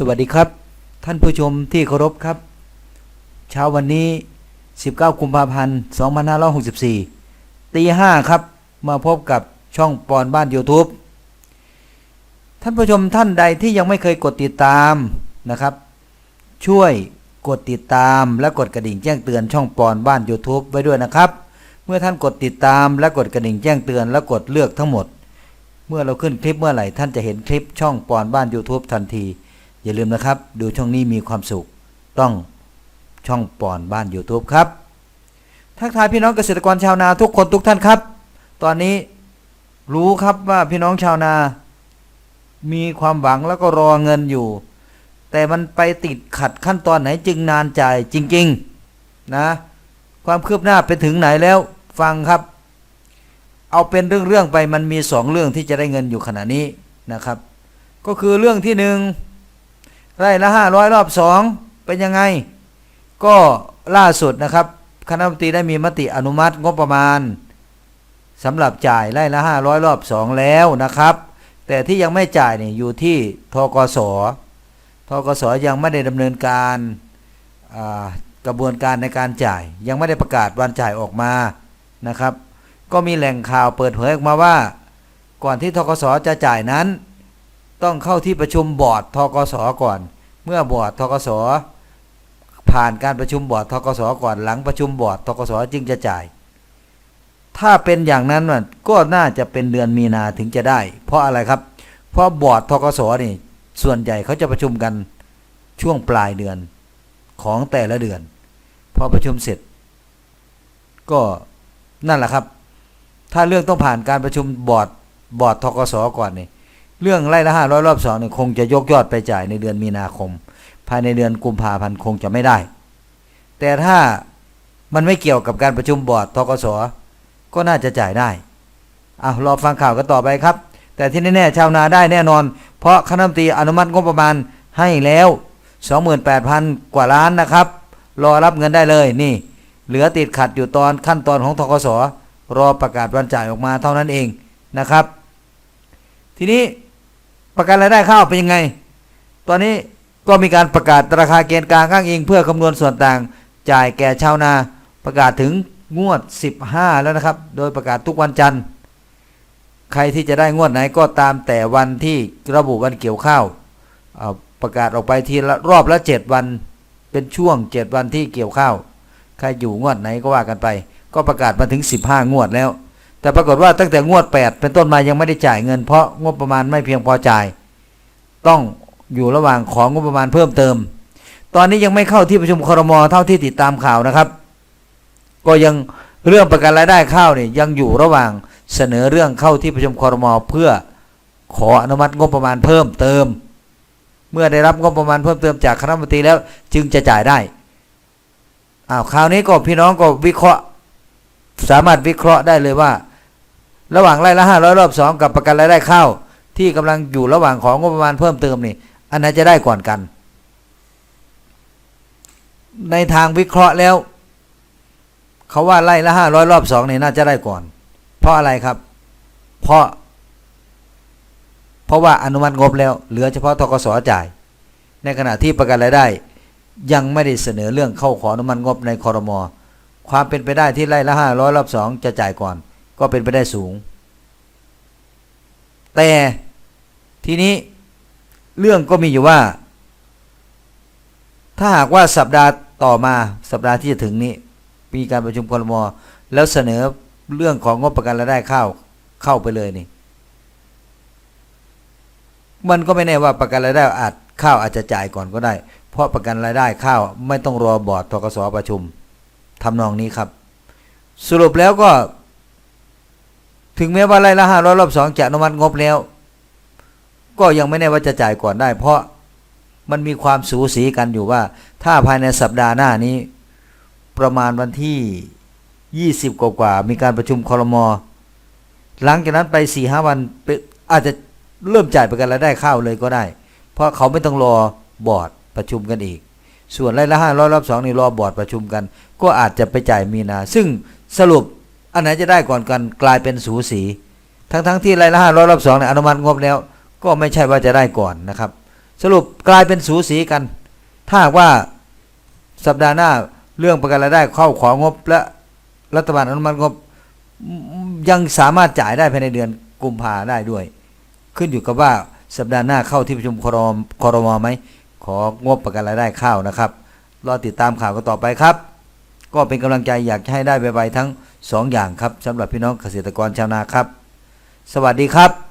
สวัสดีครับ ท่านผู้ชมที่เคารพครับ เช้าวันนี้ 19 กุมภาพันธ์ 2564 ตีห้าครับ มาพบกับช่องปอนบ้าน YouTube ท่านผู้ชมท่านใดที่ยังไม่เคยกดติดตามนะครับ ช่วยกดติดตามและกดกระดิ่งแจ้งเตือนช่องปอนบ้าน YouTube ไว้ด้วยนะครับ เมื่อท่านกดติดตามและกดกระดิ่งแจ้งเตือนและกดเลือกทั้งหมด เมื่อเราขึ้นคลิปเมื่อไหร่ท่านจะเห็นคลิปช่องปอนบ้าน YouTube ทันที อย่าลืมนะครับ ดูช่องนี้มีความสุข ต้องช่องปอนบ้าน YouTube ครับ ทักทายพี่น้องเกษตรกรชาวนาทุกคนทุกท่านครับ ตอนนี้รู้ครับว่าพี่น้องชาวนา มีความหวังแล้วก็รอเงินอยู่ แต่มันไปติดขัดขั้นตอนไหนจึงนานจ่ายจริง ๆ นะ ความคืบหน้าไปถึงไหนแล้วฟังครับ เอาเป็นเรื่องๆไปมันมีสองเรื่องที่จะได้เงินอยู่ขณะนี้นะครับ ก็คือเรื่องที่หนึ่ง ไร่ละห้าร้อยรอบสองเป็นยังไง ก็ล่าสุดนะครับคณะรัฐมนตรีได้มีมติอนุมัติงบประมาณสำหรับจ่ายไร่ละห้าร้อยรอบสองแล้วนะครับ แต่ที่ยังไม่จ่ายเนี่ยอยู่ที่ทกสทกสยังไม่ได้ดำเนินการกระบวนการในการจ่าย ยังไม่ได้ประกาศวันจ่ายออกมานะครับ ก็มีแหล่งข่าวเปิดเผยออกมาว่า ก่อนที่ทกสจะจ่ายนั้น ต้องเข้าที่ประชุมบอร์ดทกสก่อน เมื่อบอร์ดทกสผ่านการประชุมบอร์ดทกสก่อนหลังประชุมบอร์ดทกสจึงจะจ่าย ถ้าเป็นอย่างนั้นน่ะก็น่าจะเป็นเดือนมีนาถึงจะได้ เพราะอะไรครับ เพราะบอร์ดทกสนี่ส่วนใหญ่เขาจะประชุมกันช่วงปลายเดือนของแต่ละเดือน พอประชุมเสร็จ ก็นั่นแหละครับ ถ้าเรื่องต้องผ่านการประชุมบอร์ดบอร์ดทกสก่อนนี่ เรื่องไล่ละห้าร้อยรอบสองเนี่ยคงจะยกยอดไปจ่ายในเดือนมีนาคม ภายในเดือนกุมภาพันธ์คงจะไม่ได้ แต่ถ้ามันไม่เกี่ยวกับการประชุมบอร์ดทกสก็น่าจะจ่ายได้เอารอฟังข่าวกันต่อไปครับ แต่ที่แน่ๆชาวนาได้แน่นอน เพราะคณะมนตรีอนุมัติงบประมาณให้แล้ว 28,000 กว่าล้านนะครับ รอรับเงินได้เลยนี่ เหลือติดขัดอยู่ตอนขั้นตอนของทกสรอประกาศวันจ่ายออกมาเท่านั้นเองนะครับ ทีนี้ ประกันรายได้ข้าวเป็นยังไง ตอนนี้ก็มีการประกาศราคาเกณฑ์กลางอ้างอิง เพื่อคำนวณส่วนต่างจ่ายแก่ชาวนาประกาศถึงงวด 15 แล้วนะครับ โดยประกาศทุกวันจันทร์ ใครที่จะได้งวดไหนก็ตามแต่วันที่ระบุวันเกี่ยวข้าวาประกาศออกไปทีละรอบละเจ็ดวันเป็นช่วงเจ็ดวันที่เกี่ยวข้าว ใครอยู่งวดไหนก็ว่ากันไป ก็ประกาศมาถึง 15 งวดแล้ว แต่ปรากฏว่าตั้งแต่งวด 8 เป็นต้นมายังไม่ได้จ่ายเงิน เพราะงบประมาณไม่เพียงพอจ่าย ต้องอยู่ระหว่างของงบประมาณเพิ่มเติม ตอนนี้ยังไม่เข้าที่ประชุมครมเท่าที่ติดตามข่าวนะครับ ก็ยังเรื่องประกันรายได้ข้าวเนี่ยยังอยู่ระหว่างเสนอเรื่องเข้าที่ประชุมครมเพื่อขออนุมัติงบประมาณเพิ่มเติม เมื่อได้รับงบประมาณเพิ่มเติมจากคณะมนตรีแล้วจึงจะจ่ายได้อ้าวคราวนี้ก็พี่น้องก็วิเคราะห์ สามารถวิเคราะห์ได้เลยว่า ระหว่างไร่ละห้าร้อยรอบสองกับประกันรายได้ข้าวที่กำลังอยู่ระหว่างของงบประมาณเพิ่มเติมนี่อันไหนจะได้ก่อนกัน ในทางวิเคราะห์แล้ว เขาว่าไล่ละห้าร้อยรอบสองนี่น่าจะได้ก่อน เพราะอะไรครับ เพราะ เพราะว่าอนุมัติงบแล้ว เหลือเฉพาะทกสจ่าย ในขณะที่ประกันรายได้ ยังไม่ได้เสนอเรื่องเข้าขออนุมัติงบในคอรมอความเป็นไปได้ที่ไล่ละห้าร้อยรอบสองจะจ่ายก่อน ก็เป็นไปได้สูง แต่ทีนี้เรื่องก็มีอยู่ว่า ถ้าหากว่าสัปดาห์ต่อมาสัปดาห์ที่จะถึงนี้ มีการประชุมครมแล้วเสนอเรื่องของงบประกันรายได้ข้าวเข้าไปเลยนี่ มันก็ไม่แน่ว่าประกันรายได้อาจข้าวอาจจะจ่ายก่อนก็ได้ เพราะประกันรายได้ข้าวไม่ต้องรอบอร์ดทกสประชุมทำนองนี้ครับ สรุปแล้วก็ ถึงแม้ว่าไร่ละห้าร้อยรอบสองจะอนุมัติงบแล้ว ก็ยังไม่แน่ว่าจะจ่ายก่อนได้ เพราะมันมีความสูสีกันอยู่ว่า ถ้าภายในสัปดาห์หน้านี้ ประมาณวันที่ยี่สิบกว่า มีการประชุมคอรมอหลังจากนั้นไปสี่ห้าวันเป็นอาจจะเริ่มจ่ายประกันรายได้ข้าวเลยก็ได้ เพราะเขาไม่ต้องรอบอร์ดประชุมกันอีก ส่วนไร่ละห้าร้อยรอบสองนี่รอบอร์ดประชุมกัน ก็อาจจะไปจ่ายมีนา ซึ่งสรุป อันไหนจะได้ก่อนกันกลายเป็นสูสี ทั้งๆทที่ไร่ละห้าร้อยรอบสองเนี่ยอนุมัติงบแล้ว ก็ไม่ใช่ว่าจะได้ก่อนนะครับ สรุปกลายเป็นสูสีกัน ถ้าว่าสัปดาห์หน้าเรื่องประกันรายได้เข้าของงบและรัฐบาลอนุมัติงบยังสามารถจ่ายได้ภายในเดือนกุมภาได้ด้วย ขึ้นอยู่กับว่าสัปดาห์หน้าเข้าที่ประชุมครมครมไหมของบประกันรายได้ข้าวนะครับรอติดตามข่าวกันต่อไปครับ ก็เป็นกำลังใจอยากให้ได้ไวๆทั้งสองอย่างครับสำหรับพี่น้องเกษตรกรชาวนาครับ สวัสดีครับ